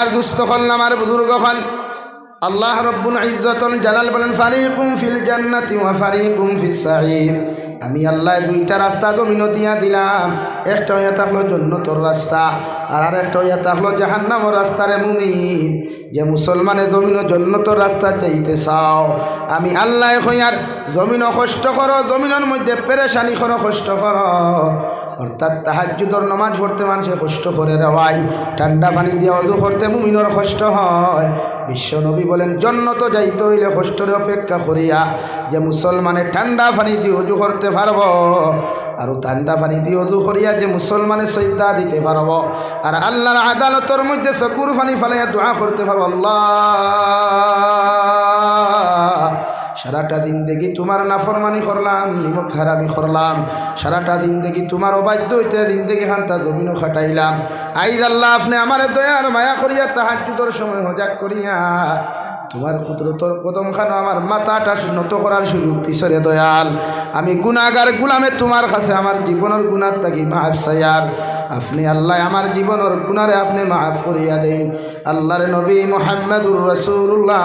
আর দুস্থ হল আমার বুজুর্গ হল আল্লাহ রব্বুল ইজ্জতুল জালাল বলেন, ফারিকুম ফিল জান্নাতি ওয়া ফারিকুম ফিস সাঈর আমি আল্লাহ দুইটা রাস্তা জমিন দিয়া দিলাম। একটা হইয়া থাকল জন্নতর রাস্তা আর আর একটা হইয়া থাকল জাহান্নামর রাস্তারে মুমিন। যে মুসলমানে জমিন জন্নতর রাস্তা চাইতে চাও, আমি আল্লাহ হইয়ার জমিন কষ্ট করো, জমিনের মধ্যে পেরেশানি করো, কষ্ট করো। অর্থাৎ তাহাজুদর নমাজ পড়তে মানুষে কষ্ট করে রেওয়াই ঠান্ডা পানি দিয়ে অজু করতে মুমিনর কষ্ট হয়। বিশ্ব নবী বলেন জন্য তো যাইতে হইলে কষ্টরে অপেক্ষা করিয়া যে মুসলমানে ঠান্ডা পানি দিয়ে অজু করতে পারব আর ঠান্ডা পানি দিয়ে অজু করিয়া যে মুসলমানে সৈদা দিতে পারব আর আল্লাহর আদালতর মধ্যে চকুর পানি ফালাইয়া দোয়া করতে পারব। আল্লাহ সারাটা দিন দেখি তোমার নাফরমানি করলাম, নিমক হারামি করলাম। সারাটা দিন দেখি তোমার অবাধ্য হইতে দিন দেখি হান্তা জমিনও খাটাইলাম। আইজ আল্লাহ আপনি আমার দয়ার মায়া করিয়া তাহাজুদর সময় হজাক করিয়া তোমার কুদরতর কদম খানো আমার মাথাটা নত করার সুযোগ দিছরে দয়াল। আমি গুণাগার গুলামে তোমার কাছে আমার জীবনের গুণার থাকি, মাফ সায়ার আপনি আল্লাহ আমার জীবনের গুণারে আপনি মাফ করিয়া দেন। আল্লাহর নবী মোহাম্মদুর রসুল্লাহ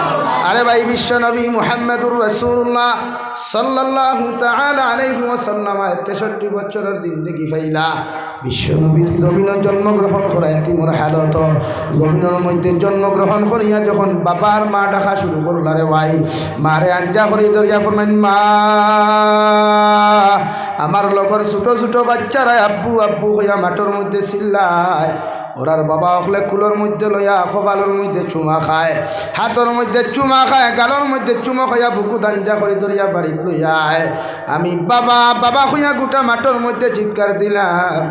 আরে ভাই, বিশ্ব নবী মুহাম্মদুর আলাইহি ওয়াসাল্লাম, আয় 63 বছরের জিন্দেগি ফাইলা। বিশ্ব নবী জমিনের জন্মগ্রহণ করা এতিমর হালত। জমিনের মধ্যে জন্মগ্রহণ করিয়া যখন বাবার মা ডাকা শুরু করল রে ভাই, মারে আঞ্জা করি দরিয়া ফরমাইন, মা, আমার লগর ছোট ছোট বাচ্চারা আব্বু আব্বু হইয়া মাঠের মধ্যে চিল্লায় ওরার বাবা হলে কুলোর মধ্যে লইয়া, কপালের মধ্যে চুমা খায়, হাতর মধ্যে চুমা খায় গালোর মধ্যে চুমা খাইয়া বুকু দাঞ্জা করে ধরিয়া বাড়িত লইয়ায় আমি বাবা বাবা হইয়া গোটা মাঠের মধ্যে চিৎকার দিলাম।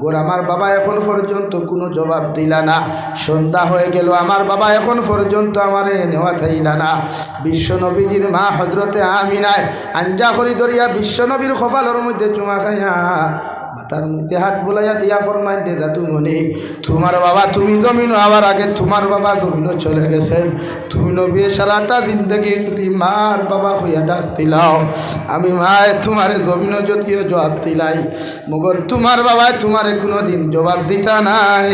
গোর আমার বাবা এখন পর্যন্ত কোনো জবাব দিলা না। সন্ধ্যা হয়ে গেল আমার বাবা এখন পর্যন্ত আমারে নেওয়া থাইলা না। বিশ্বনবীজির মা হজরতে আমিনায় আঞ্জা করি ধরিয়া বিশ্বনবীর কপালের মধ্যে চুমা খাইয়া মাথার মধ্যে হাত বোলাইয়া দিয়া ফরমাই দাদু মনে তোমার বাবা তুমি জমিন আবার আগে, তোমার বাবা জমিনও চলে গেছেন। তুমি নবী সারাটা জিন্দগি যদি মার বাবা হইয়া ডাক দিলাও, আমি মায় তোমারে জমিনও যদিও জবাব দিলাই। মগর তোমার বাবায় তোমারে কোনো দিন জবাব দিতা নাই।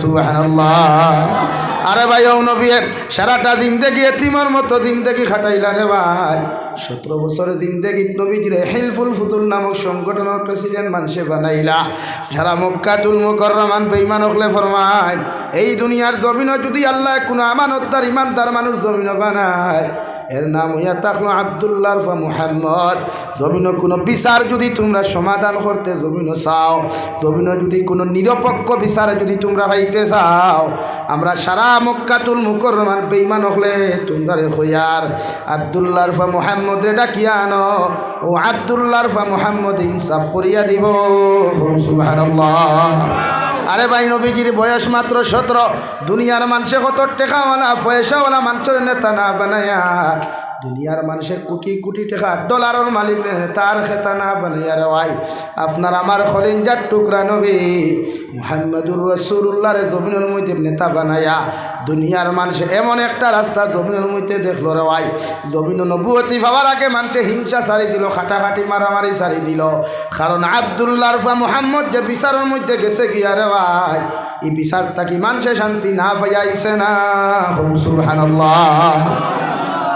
সুবহানাল্লাহ। আরে ভাই, ও নবী সারাটা দিন দেখি এতিমার মতো দিন দেখি খাটাইলা রে ভাই। সতেরো বছরের দিন দেখি নবীজিরে হেলফুল ফুতুল নামক সংগঠনের প্রেসিডেন্ট মানুষে বানাইলা। যারা সারা মক্কাতুল মুকররমান বেইমান হকলে ফরমায়, এই দুনিয়ার জমিনও যদি আল্লাহ কোনো আমানতদার, ইমানদার মানুষ জমিনও বানায় এর নাম হইয়া থাকল আবদুল্লাহ ফা মুহাম্মদ। জমিন কোনো বিচার যদি তোমরা সমাধান করতে জমিন চাও জমিন যদি কোনো নিরপেক্ষ বিচার যদি তোমরা পাইতে চাও, আমরা সারা মক্কাতুল মুকররমান বেইমান হলে তোমরা রে হইয়ার আবদুল্লাহ ফা মুহাম্মদ রে ডাকিয়া আনো, ও আবদুল্লাহ ফা মুহাম্মদ ইনসাফ করিয়া দিব। সুবহানাল্লাহ। আরে ভাই নবীজির বয়স মাত্র সতেরো। দুনিয়ার মানুষে কত টেকাওয়ালা, পয়সাওয়ালা মানুষের নেতা না বানায়া। দুনিয়ার মানুষের কোটি কোটি টাকা ডলারের মালিক তার খেতা না বানাইয়া রে ভাই, আপনার আমার খলিঞ্জার টুকরা নবী মুহাম্মদুর রসুল্লাহরে জমিনের মধ্যে নেতা বানায়া দুনিয়ার মানুষ এমন একটা রাস্তা জমিনের মধ্যে দেখল রে ভাই, জমিন নবুয়তি ভাবার আগে মানুষে হিংসা সারি দিল, খাটাখাটি মারামারি সারি দিল। কারণ আবদুল্লাহ রফা মুহাম্মদ যে বিচারের মধ্যে গেছে গিয়া ভাই, এই বিচার তাকি মানুষে শান্তি না পাইয়াইছে না? সুবহানাল্লাহ।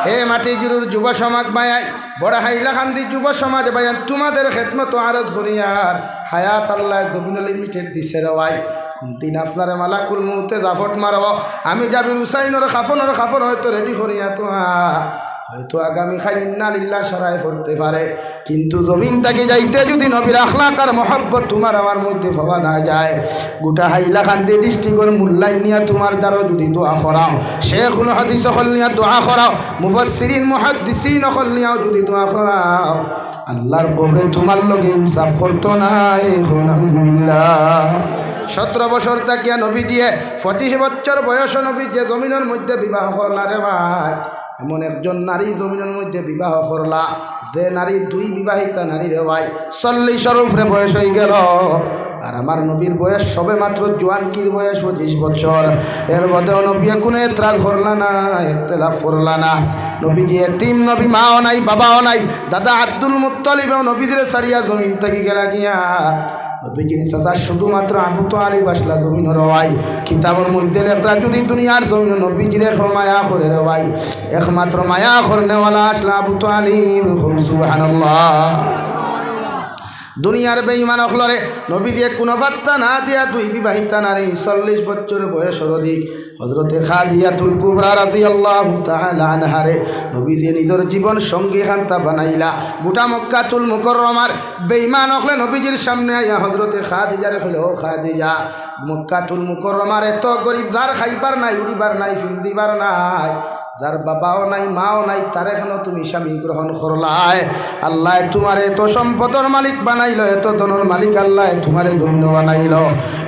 হে মাটি জুরুর যুব সমাজ বায়াই বড় হাইলাকান্দি যুব সমাজ বায়ান তোমাদের খেদমত আরজ করিয়ার হায়াত আল্লাহ জবিন লিমিটেড দিছে রওয়াই কোনদিন আপনার মালাকুল মুহূর্তে জাফট মারব? আমি যাবি হুসাইনের খাফনর, খাফন হয়তো রেডি করিয়া তোমা হয়তো আগামী খাইন্না লিল্লা সরাই পড়তে পারে। কিন্তু জমিন থেকে যাইতে যদি নবীর আখলাক আর মহব্বত তোমার আমার মধ্যে পাওয়া না যায়, গোটা হাইলাকান্দি ডিস্ট্রিক্টের মূল্যায়ন নিয়ে তোমার দ্বারা যদি দোয়া করাও শেখ হাদিস সকল নিয়ে দোয়া করাও মুফসিরিন মুহাদ্দিসিন সকল নিয়েও যদি দোয়া করাও, আল্লাহর কবরে তোমার লগে ইনসাফ করতো না সতেরো বছর তাকিয়া নবী দিয়ে পঁচিশ বছর বয়স নবী যে জমিনের মধ্যে বিবাহ করলা রে ভাই। এমন একজন নারী জমিনের মধ্যে বিবাহ করলা। যে নারী দুই বিবাহিতা নারী চল্লিশের উপরে বয়স হয়ে গেল। আর আমার নবীর বয়স সবে মাত্র জোয়ানকির বয়স পঁচিশ বছর। এর মধ্যেও নবী কোনো এত্রাল করলা না একতলাফ করলা না। নবী গিয়ে, তিন নবী মাও নাই, বাবাও নাই, দাদা আব্দুল মুত্তলিবেও নবীদের সারিয়া জমিন থেকে গেলা গিয়া। নবীজির চাচা, শুধুমাত্র আবু তো আলী বাসলা জমিন রওয়াই কিতাবের মধ্যে লেখা যদি দুনিয়ার জমিন, নবীজির এখন মায়া করে রওয়াই একমাত্র মায়া করে নেওয়ালা আসলা আবু তো আলী সুবহানাল্লাহ। দুনিয়ার বেঈমান অখলরে নবী দিয়ে কোনো বার্তা না দিয়া দুই বিবাহিতা নারী চল্লিশ বছর বয়সের অধিক। হজরতে খাদিয়াতুল কুবরা রাজি আল্লাহ আনহারে নবী দিয়ে নিজের জীবন সঙ্গী খান্তা বানাইলা। গোটা মক্কাতুল মুকররমার বেঈমান অখলে নবীজির সামনে আইয়া হজরতে খাদিজারে হইল ও খাদিজা, মক্কাতুল মুকররমার এত গরিব যার খাইবার নাই, উড়িবার নাই, ফিন্দিবার নাই। যার বাবাও নাই, মাও নাই, তার এখনও তুমি স্বামী গ্রহণ করলাই। আল্লাহ তোমার এত সম্পদর মালিক বানাইল, এত ধনের মালিক আল্লাহ তোমারে ধন্য বানাইল।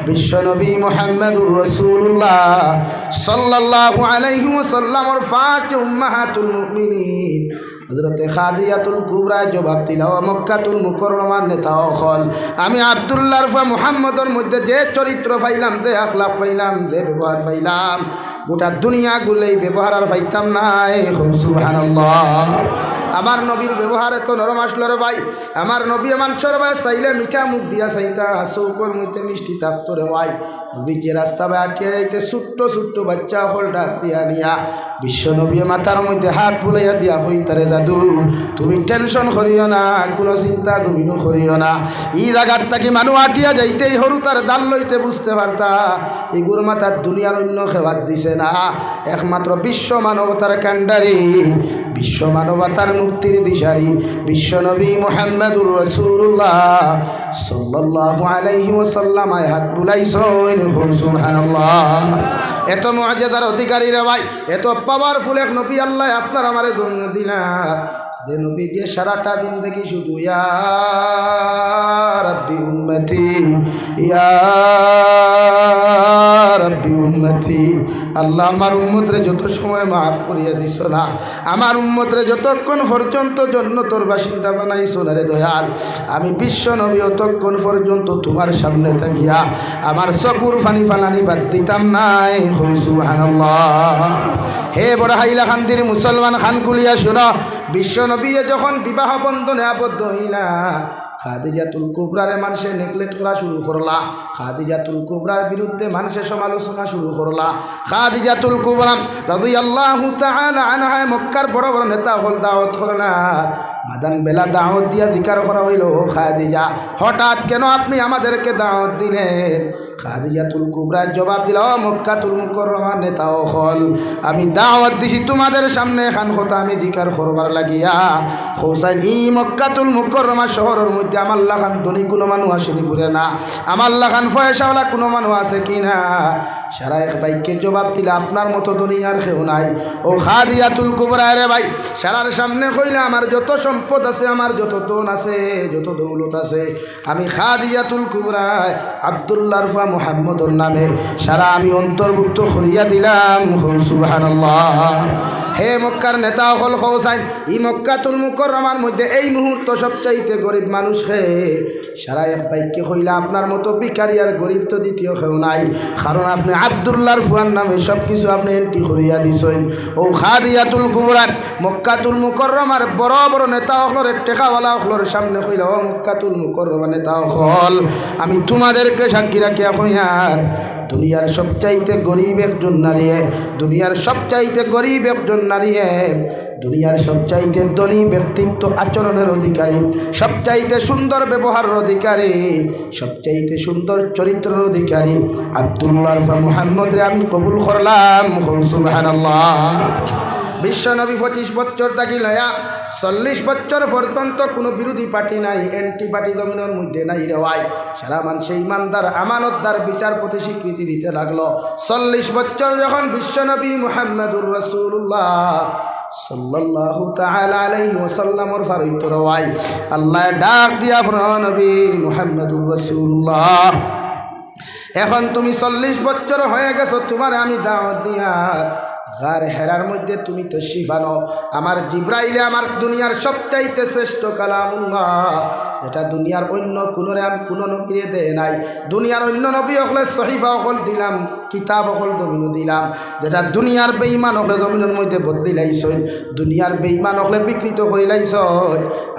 বিশ্ব নবী মোহাম্মদুর রসুল্লাহ সাল্লাল্লাহু আলাইহি ওয়াসাল্লামর ফাঁচ উম্মাহাতুল হজরতে খাদিয়াতুল কুবরা জবাব দিল মক্কাতুল মুকররমার নেতা অখল আমি আবদুল্লাহ রফা মুহাম্মদর মধ্যে যে চরিত্র পাইলাম, যে আখলাফ পাইলাম, যে ব্যবহার পাইলাম গোটা দুনিয়া গুলেই ব্যবহার আর পাইতাম নাই। সুবহানাল্লাহ। আমার নবীর ব্যবহার এত নরম আসলো রে ভাই। আমার নবী মাংসর ভাই, চাইলে মিঠা মুখ দিয়া চাইতা চৌকর মধ্যে মিষ্টি থাকতো রে ভাই। নবীকে রাস্তা ভাই আটিয়া যাইতে ছোট্ট ছোট্ট বাচ্চা হল ডাক দিয়া নিয়া। বিশ্ব নবী মাথার মধ্যে হাত ফুলাইয়া দিয়া হইতারে দাদু, তুমি টেনশন করিও না, কোনো চিন্তা তুমি করিও না। ই জায়গার তাকে মানুষ আটিয়া যাইতেই সরু তার দাল লইতে বুঝতে পারতা। এই গুরু মাথার দুনিয়ার অন্য খেবাদ দিছে না। একমাত্র বিশ্ব মানবতার কাণ্ডারি বিশ্ব মানবতার মুক্তির দিশারি, বিশ্বনবী মোহাম্মদুর রসুল্লাহ সাল্লাল্লাহু আলাইহি ওয়াসাল্লাম, আয় হাত বুলাইছেন সুবহানাল্লাহ। এত মর্যাদার অধিকারী রে ভাই, এত পাওয়ারফুল এক নবী, আল্লাহ আপনার আমারে জন্য যে নবী যে সারাটা দিন দেখি শুধু, ইয়া রাব্বি উম্মতি, ইয়া রাব্বি উম্মতি। আল্লাহ আমার উম্মতরে যত সময় মাফ করিয়া দিস না, আমার উম্মতরে যতক্ষণ পর্যন্ত জন্য তোর বাসিন্দা বানাইছ না রে দয়াল, আমি বিশ্ব নবী অতক্ষণ পর্যন্ত তোমার সামনে থাকিয়া আমার চকুর ফানি ফালানি বাদ দিতাম নাই। হে বড় হাইলা খান্দির মুসলমান খান কুলিয়া শুনো, বিশ্ব নবী যখন বিবাহ বন্ধনে আবদ্ধ হইলা খাদিজাতুল কুবরারে মানুষে নেগলেক্ট করা শুরু করলা। খাদিজাতুল কুবরার বিরুদ্ধে মানুষের সমালোচনা শুরু করলা। খাদিজাতুল কুবরাম রাজি আল্লাহ আনহায় মক্কার বড় বড় নেতা হল দাওয়াত করলা। মাদান বেলা দাওয়াত দিয়া জিকার করা হইল। খাদিজা, হঠাৎ কেন আপনি আমাদেরকে দাওয়াত দিলেন? খাদিজাতুল কুবরা জবাব দিল, ও মক্কাতুল মুকররমার নেতা হল আমি দাওয়াত দিছি তোমাদের সামনে খান কথা আমি জিকার করবার লাগিয়া। হোসাইন ই মক্কাতুল মুকররমা শহরের মধ্যে আমাল্লা খান ধনী কোনো মানুষ আসেনি পুরে না। আমাল্লা খান ফয়সাওয়ালা কোনো মানুষ আছে কি না? সারা এক বাইককে জবাব দিলে আপনার মতো দুনিয়ার কেউ নাই। ও খাদিয়াতুল কুবরা রে ভাই, সারার সামনে কইলে আমার যত সম্পদ আছে, আমার যত দোন আছে, যত দৌলত আছে। আমি খাদিয়াতুল কুবরায় আবদুল্লাহ রফা মোহাম্মদর নামে সারা আমি অন্তর্ভুক্ত করিয়া দিলাম। সুবহানাল্লাহ। হে মক্কার নেতা হল হৌসাইন ই মক্কাতুল মুকররমার মধ্যে এই মুহূর্ত সবচাইতে গরিব মানুষ হে। সারা এক বাইককে হইলা আপনার মতো বিকারি আর গরিব তো দ্বিতীয় কেউ নাই। কারণ আপনি আবদুল্লাহর ফুয়ার নামে সব কিছু আপনি এন্ট্রি করিয়া দিছেন। ও খাদিয়াতুল কুবরান মক্কাতুল মুকররমার বড় বড় নেতা হলরের টেকাওয়ালা হলর সামনে হইলা, ও মক্কাতুল মুকররমা নেতা হল। আমি তোমাদেরকে সাক্ষী রাখিয়া হইয়ার দুনিয়ার সবচাইতে গরিব একজন নারী দুনিয়ার সবচাইতে গরিব একজন নারী দুনিয়ার সবচাইতে ধনী ব্যক্তিত্ব আচরণের অধিকারী, সবচাইতে সুন্দর ব্যবহারের অধিকারী, সবচাইতে সুন্দর চরিত্রের অধিকারী। আবদুল্লাহ মোহাম্মদ আমি কবুল করলাম। বিশ্ব নবী পঁচিশ বছর থাকি লয়া চল্লিশ বছর পর্যন্ত কোনো বিরোধী পার্টি নাই, এন্টি পার্টি জমিনের মধ্যে নাই রেওয়াই সারা মানুষে ইমানদার, আমানতদার বিচারপতি স্বীকৃতি দিতে লাগল। চল্লিশ বছর যখন বিশ্বনবী মোহাম্মদুর রসুল্লাহ ডাক দিয়া এখন তুমি চল্লিশ বছর হয়ে গেছো, তোমার আমি দাওয়াত দিয়ার গার হেরার মধ্যে তুমি তো শিফানো আমার জিব্রাইলে আমার দুনিয়ার সবচাইতে শ্রেষ্ঠ কালামুল্লাহ এটা দুনিয়ার অন্য কোনোরে আমি কোনো নবীরে দেয় নাই। দুনিয়ার অন্য নবী হলে সহিফা অকল দিলাম, কিতাব অকল জমিনও দিলাম। যেটা দুনিয়ার বেইমান হলে জমিনের মধ্যে বদলি লাইছই, দুনিয়ার বেইমান হলে বিকৃত করি লাইছ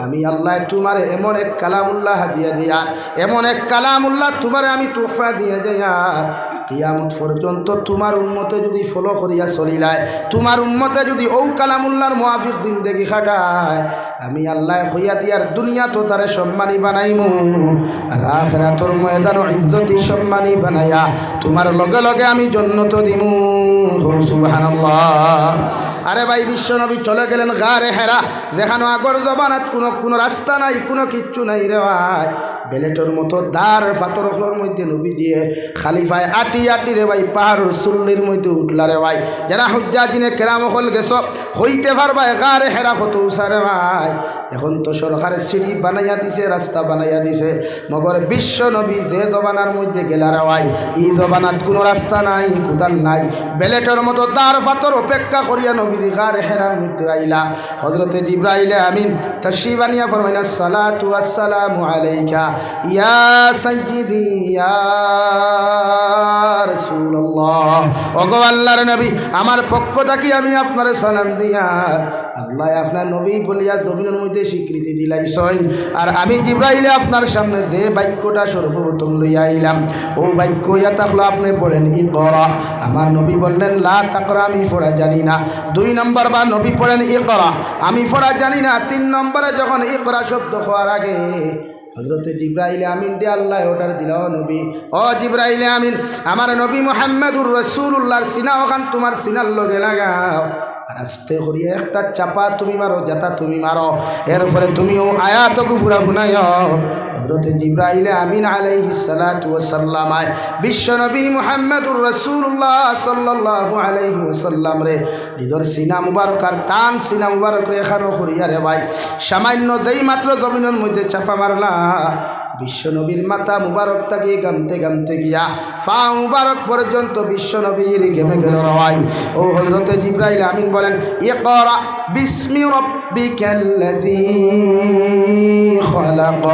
আমি আল্লাহ তোমার এমন এক কালামুল্লাহ দিয়ে দিয়ার এমন এক কালামুল্লাহ তোমার আমি তোফা দিয়ে যাইয়ার কিয়ামত পর্যন্ত তোমার উন্মতে যদি ফলো করিয়া চলিলায়, তোমার উন্মতে যদি ঔ কালামুল্লার দিন দেখি খাটায়, আমি আল্লাহ হইয়া দিয়ার দুনিয়া তো তারে সম্মানী বানাইমু আর তোর ময়দান ইজ্জতি সম্মানী বানাইয়া, তোমার লগে লগে আমি জন্নত দিমু। সুবহানাল্লাহ। আরে ভাই, বিশ্বনবী চলে গেলেন গারে হেরা। দেখানো আগর জবানাত, কোনো কোনো রাস্তা নাই, কোনো কিচ্ছু নাই রে ভাই। বেলেটর মতো দার ফাতরখলোর মধ্যে নবী দিয়ে খালিফায় আটি আটি রে ভাই পাহাড়ের সুল্লির মধ্যে উঠলা রে ভাই। যারা হজ্জা জিনে কেরাম হল গেছ, হইতে পারবা গারে হেরা কত উষারে ভাই। এখন তো সরকারের সিঁড়ি বানাইয়া দিছে, রাস্তা বানাইয়া দিছে। মগর বিশ্ব নবী যে জবানার মধ্যে গেলা রে ভাই ই জবানাত কোনো রাস্তা নাই কোদাল নাই। বেলেটর মতো দার ফাতর অপেক্ষা করিয়া নবী গার হেরার মধ্যে আইলা? হজরতে জিব্রাইলে আমিন তশি বানিয়া ফরমাইনা সালাতু আসসালামু আলাইকা ইয়া সাইয়্যিদি, ইয়া রাসূলুল্লাহ। ওগো আল্লাহর নবী, আমার পক্ষ থেকে আমি আপনার সালাম দিয়ার আল্লাহ আপনার নবী বলিয়া জমিনের মধ্যে স্বীকৃতি দিলাইছেন। আর আমি জিব্রাইলে আপনার সামনে যে বাক্যটা সর্বপ্রথম লইয়া আইলাম, ও বাক্য ইয়া থাকল আপনি বলেন ই করা আমার নবী বললেন, লা তাকরা, আমি পড়া জানি না। দুই নম্বর বা নবী পড়েন ই করা আমি পড়া জানি না, তিন নম্বরে যখন ই করা শব্দ হওয়ার আগে হজরতে জিব্রাইলে আমিন ডে আল্লাহ অর্ডার দিল নবী। ও জিব্রাইলে আমিন, আমার নবী মোহাম্মদুর রসুল্লাহর সিনা, ওখান তোমার সিনার লগে লাগাও। আর আস্তে করিয়া একটা চাপা তুমি মারো, যাতা তুমি মারো। এরপরে তুমিও আয়াতকু ফুরা শুনাই হজরতে জিব্রাইলে আমিন আলাইহি সালাতু ওয়াসাল্লামায় বিশ্বনবী মুহাম্মদুর রাসূলুল্লাহ সাল্লাল্লাহু আলাইহি ওয়াসাল্লাম রে নিজের সিনা মুবারক আর টান সিনা মুবারক রে এখানো করিয়া রে ভাই। সামান্য যেই মাত্র জমিনের মধ্যে চাপা মারলা বিশ্বনবীর মাথা মুবারক তাকে গামতে গামতে গিয়া ফা মুবারক পর্যন্ত বিশ্বনবীর গেমে গেল রওয়াই ও হজরতে জিব্রাইল আমিন বলেন, ইকরা বিসমি রাব্বিকাল্লাযী খালাক।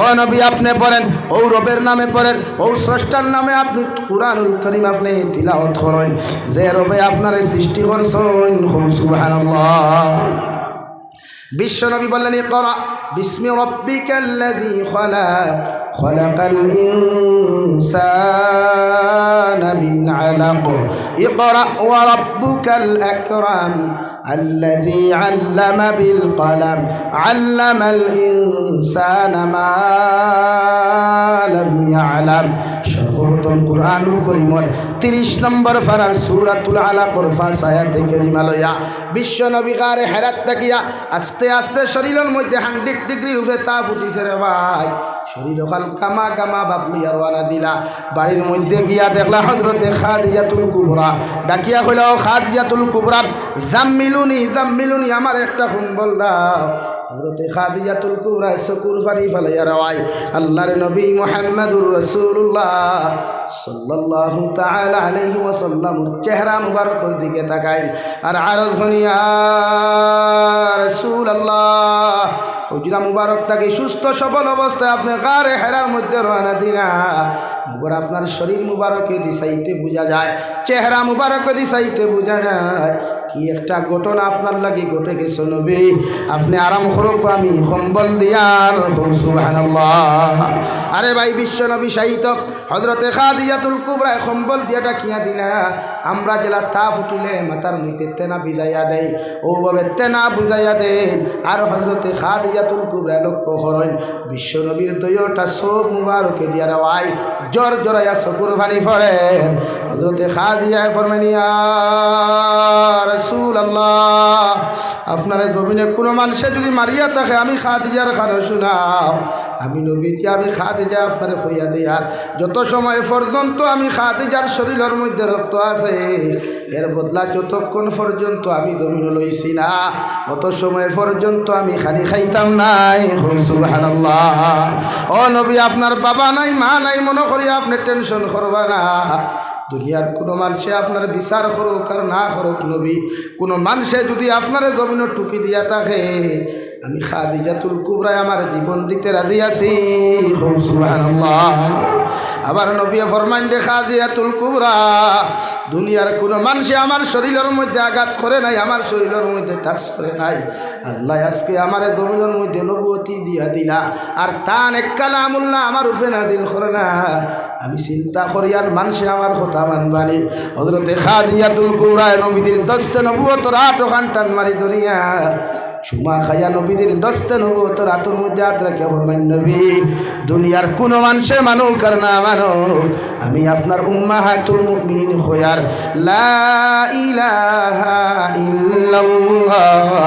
ও নবী, আপনি পড়েন, ও রবের নামে পড়েন, ও স্রষ্টার নামে আপনি কুরআনুল করিম আপনি তিলাওয়াত করেন। যে রবে আপনার সৃষ্টি করছেন, সুবহানাল্লাহ। বিশ্বনবী বললেন ইকরা বিস্মি রব্বিকাল্লাযী খালাক খলাকাল ইনসানা মিন আলাক ইকরা ওয়া রাব্বুকাল আকরাম الذي علم بالقلم علم الإنسان ما لم يعلم সর্বপ্রথম কোরআনুল করিমর তিরিশ নম্বর ফারার সুরাতুল আলা করফা সায়াতে করিমালয়া বিশ্ব নবিকারে হেরাত তাকিয়া আস্তে আস্তে শরীরের মধ্যে হান্ড্রেড ডিগ্রির উপরে তাপ উঠিছে রে ভাই। শরীর ওখান কামা কামা বাপলিয়া রওনা দিলা। বাড়ির মধ্যে গিয়া দেখলা হজরতে খাদিজাতুল কুবরা। ডাকিয়া কইলা, ও খাদিজাতুল কুবরা, জাম্মিলুনি জাম্মিলুনি, আমার একটা কুম্বল দাও। হজরতে খাদিজাতুল কুবরা চকুর ফারি ফালাইয়া রাওয়াই আল্লাহর নবী মুহাম্মাদুর রাসূলুল্লাহ সাল্লাল্লাহু তাআলা আলাইহি ওয়াসাল্লামর চেহারা মুবারকের দিকে তাকাইন। আর আরও ধনিয়া রাসূলুল্লাহ হুজরা মুবারক তাকে সুস্থ, সবল অবস্থায় আপনি গারে হেরার মধ্যে রওনা দিলা মগর আপনার শরীর মুবারকে দিশাইতে বোঝা যায়, চেহারা মুবারকে দিশাইতে বোঝা যায়। কি একটা ঘটনা আপনার লাগি ঘটে গেছে নবী। আপনি আরাম করুক, আমি কম্বল দিয়ার সুবহানাল্লাহ। আরে ভাই, বিশ্ব নবী সাহিত্য হজরতে খাদিয়াতুল কুবরায় কম্বল দিয়াটা কিয়া দিলা। আমরা জেলা তাপ উঠিলে মাথার মধ্যে তেনা বিজাইয়া দেয় ওভাবে তেনা বুঝাইয়া দেয় আর হজরতে খাদিয়াতুল কুবরায় লক্ষ্য করেন বিশ্ব নবীর দইটা সব মুবারকে দিয়া রাওয়াই জ্বর জড়াইয়া চকুর ভানি পড়ে। হজরতে খাদিয়ায় ফরমানিয়া রসুল আল্লাহ আপনার জমিনে কোনো মানুষে যদি মারিয়া থাকে, আমি খাদিজার খানা শোনাও। আমি নবীজি আমি খাদিজা আপনার হইয়া দিই। আর যত সময় পর্যন্ত আমি খাদিজার শরীরের মধ্যে রক্ত আছে, এর বদলা যতক্ষণ পর্যন্ত আমি জমিন লইছি না, অত সময় পর্যন্ত আমি খালি খাইতাম নাই। ও নবী, আপনার বাবা নাই, মা নাই, মনে করি আপনি টেনশন করবা না। দুনিয়ার কোনো মানুষে আপনার বিচার করুক আর না করুক নবী, কোনো মানুষে যদি আপনার জমিন টুকি দিয়া থাকে আমি খাদিজাতুল কুবরায় আমার জীবন দিতে রাজি আছি। আবার নবী দেখা দিয়াতুল কুবরা, দুনিয়ার কোনো মানুষে আমার শরীরের মধ্যে আঘাত করে নাই, আমার শরীরের মধ্যে টাচ করে নাই। আল্লাহ আজকে আমার জমিনের মধ্যে নবতী দিয়া দিলা। আর তান এক কালামুল্লাহ আমার উপে না দিল করে না। আমি চিন্তা করি, আর মানুষে আমার কথা মানবানি হজরতে খাদিয়াতুল কুবরায় নবীদের দশটা নবুয়ত রাত ওখান টান মারি ধরিয়া সুমা খাইয়া নবীদের দশটা নব তোর আতর মধ্যে হাত রাখে ফরমাইন, নবী, দুনিয়ার কোন মানুষে মানুক আর না মানুক। আমি আপনার উম্মা হাতুল মুমিনিন হইয়ার লা ইলাহা ইল্লাল্লাহ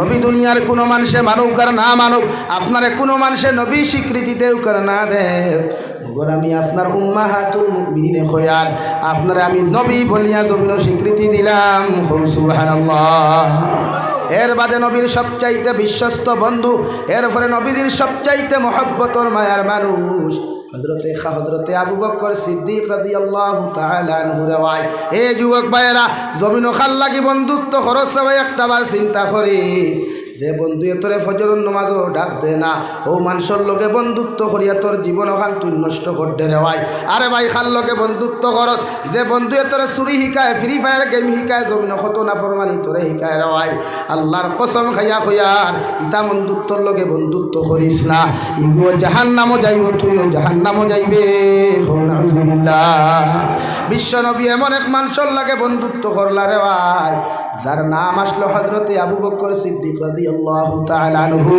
নবী দুনিয়ার কোনো মানুষে মানুক আর না মানুক, আপনারে কোনো মানুষে নবী স্বীকৃতি দেও কর না দেও আমি আপনার উম্মাহাতুল মুমিনিনে খয়ার, আপনারে আমি নবী বলিয়া জমিন স্বীকৃতি দিলাম। এর বাদে নবীর সবচাইতে বিশ্বস্ত বন্ধু, এর ফলে নবীদের সবচাইতে মহব্বতর মায়ার মানুষ। হজরতে হজরতে আবু বকর সিদ্দিক তাআলা আনহু রেওয়ায় এ যুবক ভাইয়েরা, জমিন খাল লাগি বন্ধুত্ব খরচ সবাই একটা বার চিন্তা করিস। যে বন্ধু তোরে ফজরুন নমাজও ডাক দে না। ও মানুষের লগে বন্ধুত্ব করিয়া তোর জীবন ওখান তুই নষ্ট করতে রেওয়াই আরে ভাই। খাল লগে বন্ধুত্ব করস যে বন্ধু তোরে চুরি শিকায় ফ্রি ফায়ার গেম শিকায় জমিন কত না ফরমানি তোরে শিকায় রেওয়াই আল্লাহর কসম খাইয়া খয়ার ইতা বন্ধুত্বর লগে বন্ধুত্ব করিস না। ইগো জাহান নামও যাইব, তুইও জাহান নামও যাইবে বিশ্ব নবী এমন এক মানুষের লাগে বন্ধুত্ব করলা রে ভাই। যার নাম আসলো হজরতে আবু বকর সিদ্দিক রাদিয়াল্লাহু তাআলা আনহু,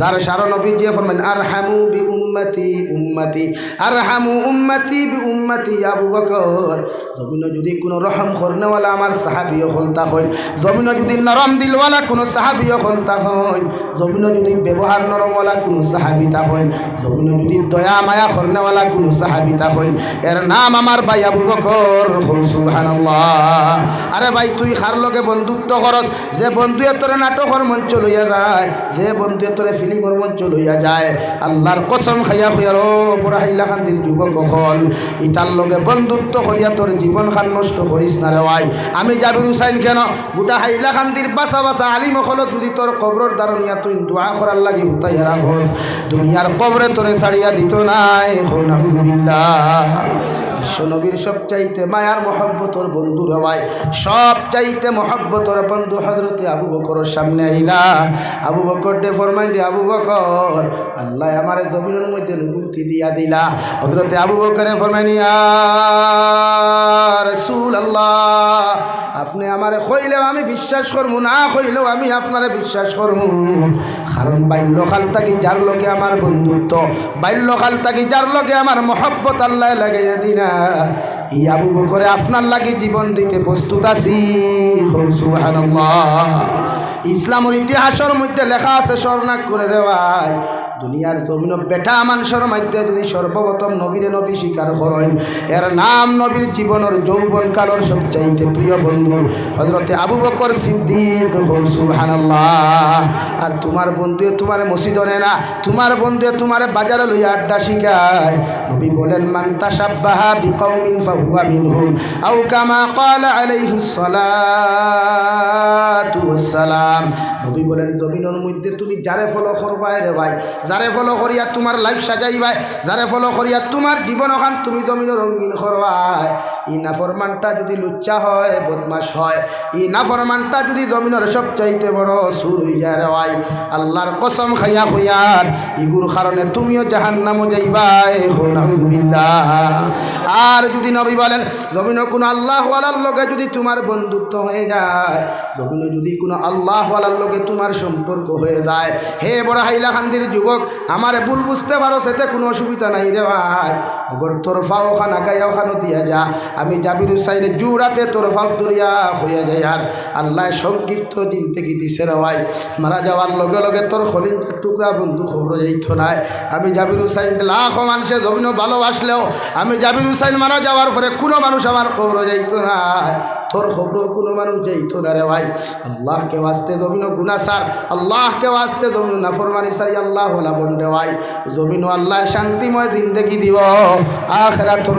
যার সারা নবী যে ফরমান আরহামু বি উম্মতি উম্মতি আরহামু উম্মতি বি উম্মতি আবু বকর। জমিন যদি কোনো রহম করনেওয়ালা আমার সাহাবিও হলতা হইন জমিন যদি নরম দিলওয়ালা কোনো সাহাবিও হলতা হইন জমিন যদি ব্যবহার নরমওয়ালা কোনো সাহাবিতা হইন জমিন যদি দয়া মায়া করনেওয়ালা কোনো সাহাবিতা হইন এর নাম আমার ভাই আবু বকর। সুবহানাল্লাহ। আরে ভাই, তুই খার লগে বন্ধুত্ব করস যে বন্ধুয়ে তোরে নাটকর মঞ্চ লইয়া যায়, যে বন্ধুয়ে তোরে ফিল্মর মঞ্চ লইয়া যায়, আল্লাহর কসম খাইয়া খুয়ার ও বড় হাইলা খান্দির যুবক হল। ইতার লগে বন্ধুত্ব করিয়া তোর জীবন খান নষ্ট করিস না রে ভাই। আমি জাবির হুসাইন কেন? গোটা হাইলা খান্দির বাসা বাসা আলিম হল যদি তোর কবরর দারণিয়া তুই দোয়া করার লাগি হুতাই হেরা ঘোষ। দুনিয়ার কবরে তোরে ছাড়িয়া দিত নাই আলহামদুলিল্লাহ বিশ্বনবীর সব চাইতে মায়ার মহব্বতর বন্ধু রবাই সব চাইতে মহব্বতর বন্ধু হজরতে আবু বকরের সামনে আইলা। আবু বকর ডে ফরমাইন্ডে আবু বকর, আল্লাহ আমার জমিনের মধ্যে নবুতি দিয়া দিলা। হজরতে আবু বকরে ফরমাইনিয়া রসুল আল্লাহ আপনি আমারে কইলেও আমি বিশ্বাস করব, না কইলেও আমি আপনারে বিশ্বাস করব। কারণ বাল্যকাল থাকি যার লোকে আমার বন্ধুত্ব? বাল্যকাল থাকি যার লোকে আমার মহব্বত আল্লাহ লাগাইয়া দিনা ই করে আপনার লাগে জীবন দিতে প্রস্তুত আছি। ইসলামের ইতিহাসের মধ্যে লেখা আছে স্বর্ণাক করে রেওয়ায়। দুনিয়ার জমিন বেটা মানুষের মধ্যে যদি সর্বপ্রথম নবীরে নবী স্বীকার করেন, এর নাম নবীর জীবনের যৌবন কালর সবচাইতে প্রিয় বন্ধু হজরতে আবু বকর সিদ্দিক। আর তোমার বন্ধু তোমার মসজিদনে না, তোমার বন্ধু তোমার বাজারে লইয়া আড্ডা শিখায়। নবী বলেন, মান তাসাব্বাহা বিকৌমিন ফাহুয়া মিনহুম আও কামা ক্বালা আলাইহিস সালাতু ওয়াসসালাম নবী বলেন, জমিনের মধ্যে তুমি যারে ফলো করবাই রে ভাই, যারে ফলো করিয়া তোমার লাইফ সাজাইবাই যারে ফলো করিয়া তোমার জীবন ওখান তুমি জমিন রঙিন করবাই। ই নাফরমানটা যদি লুচ্চা হয় বদমাস হয় ই নাফরমানটা যদি জমিনের সবচাইতে বড় সুর যায় রে ভাই, আল্লাহর কসম খাইয়া খুইয়ার ইগুর কারণে তুমিও জাহান নামও যাইবাই আর যদি নবী বলেন, জমিন কোনো আল্লাহওয়ালার লোকে যদি তোমার বন্ধুত্ব হয়ে যায়, জমিন যদি কোনো আল্লাহওয়ালার লোকে তোমার সম্পর্ক হয়ে যায়। হে বড় হাইলাকান্দির যুবক, আমার ভুল বুঝতে পারো সেটা কোনো অসুবিধা নাই রে ভাই। ওগর তোরফা ওখানা গাইয়া ওখানো দিয়া যা। আমি জাবির হুসাইনে জুড়াতে তোরফাও দরিয়া হয়ে যায় আর আল্লাহ চিনতে কি দিছে রে ভাই। মারা যাওয়ার লগে লগে তোর খলিঞ্জার টুকরা বন্ধু খবর যাইতো নাই। আমি জাবির হুসাইন লাখ মানুষে জমিনও ভালোবাসলেও আমি জাবির হুসাইন মারা যাওয়ার পরে কোনো মানুষ আমার খবর যাইতো না তোর খবর কোনো মানুষ যাইতো না রে ভাই। আল্লাহকে ওয়াস্তে জমিন গুনা সার আল্লাহকে ওয়াস্তে জমিন নাফরমানি সারি, আল্লাহ হলা বন্ডে ভাই। জমিন আল্লাহ শান্তিময় জিন্দগি দিব। আখরা তোর